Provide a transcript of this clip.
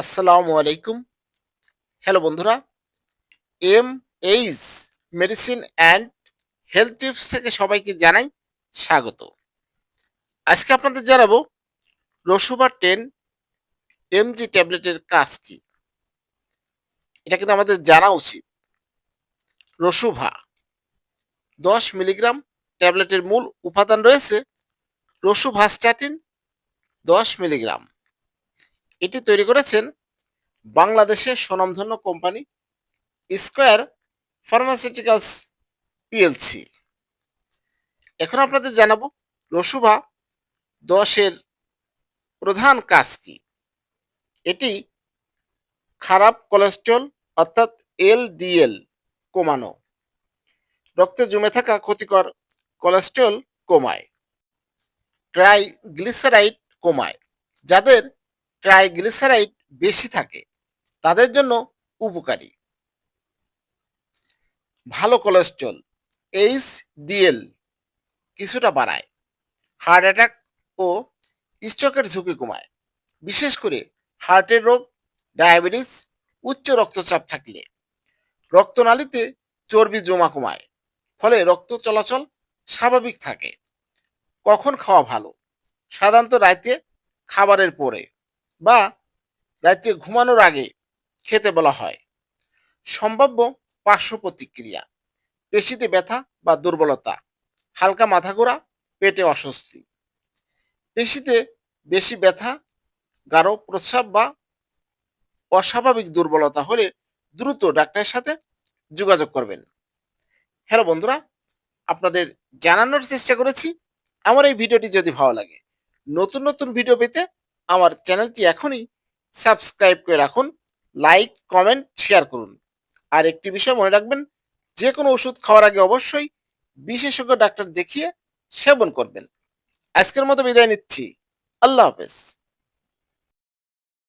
আসসালামু আলাইকুম। হ্যালো বন্ধুরা M H medicine and health tips থেকে সবাইকে জানাই স্বাগত। আজকে আপনাদের জানাব রসুবা টেন এমজি ট্যাবলেটের কাজ কি? এটা কিন্তু আমাদের জানা উচিত। রসুভা, দশ মিলিগ্রাম ট্যাবলেটের মূল উপাদান রয়েছে, রসুভাস্টাটিন দশ মিলিগ্রাম। এটি তৈরি করেছেন বাংলাদেশের স্বনামধন্য কোম্পানি স্কোয়ার ফার্মাসিউটিক্যালস পিএলসি। এখন আপনাদের জানাব, রসুভা দশের প্রধান কাজ কি? এটি খারাপ কোলেস্ট্রল অর্থাৎ এলডিএল কমানো। রক্তে জমে থাকা ক্ষতিকর কোলেস্ট্রল কমায়। ট্রাইগ্লিসারাইড কমায়, যাদের ট্রাইগ্লিসারাইড বেশি থাকে, তাদের জন্য উপকারী। ভালো কোলেস্ট্রল এইচ ডিএল কিছুটা বাড়ায় হার্ট অ্যাটাক ও স্ট্রোকের ঝুঁকি কমায়। বিশেষ করে হার্টের রোগ ডায়াবেটিস উচ্চ রক্তচাপ থাকলে। রক্তনালীতে চর্বি জমা কমায়, ফলে রক্ত চলাচল স্বাভাবিক থাকে। কখন খাওয়া ভালো? সাধারণত রাতে খাবারের পরে। বা রাতে ঘুমানোর আগে খেতে বলা হয়। সম্ভাব্য পার্শ্ব প্রতিক্রিয়া, পেশিতে ব্যথা বা দুর্বলতা, হালকা মাথা ঘোরা পেটে অস্বস্তি। পেশিতে বেশি ব্যথা, গাঢ় প্রস্রাব বা অস্বাভাবিক দুর্বলতা হলে দ্রুত ডাক্তারের সাথে যোগাযোগ করবেন। হ্যালো বন্ধুরা, আপনাদের জানানোর চেষ্টা করেছি। আমার এই ভিডিওটি যদি ভালো লাগে, নতুন নতুন ভিডিও পেতে আমার চ্যানেলটি এখনই সাবস্ক্রাইব করে রাখুন, লাইক, কমেন্ট, শেয়ার করুন। আর একটি বিষয় মনে রাখবেন, যে কোনো ওষুধ খাওয়ার আগে অবশ্যই বিশেষজ্ঞ ডাক্তার দেখিয়ে সেবন করবেন। আজকের মতো বিদায় নিচ্ছি। আল্লাহ হাফেজ।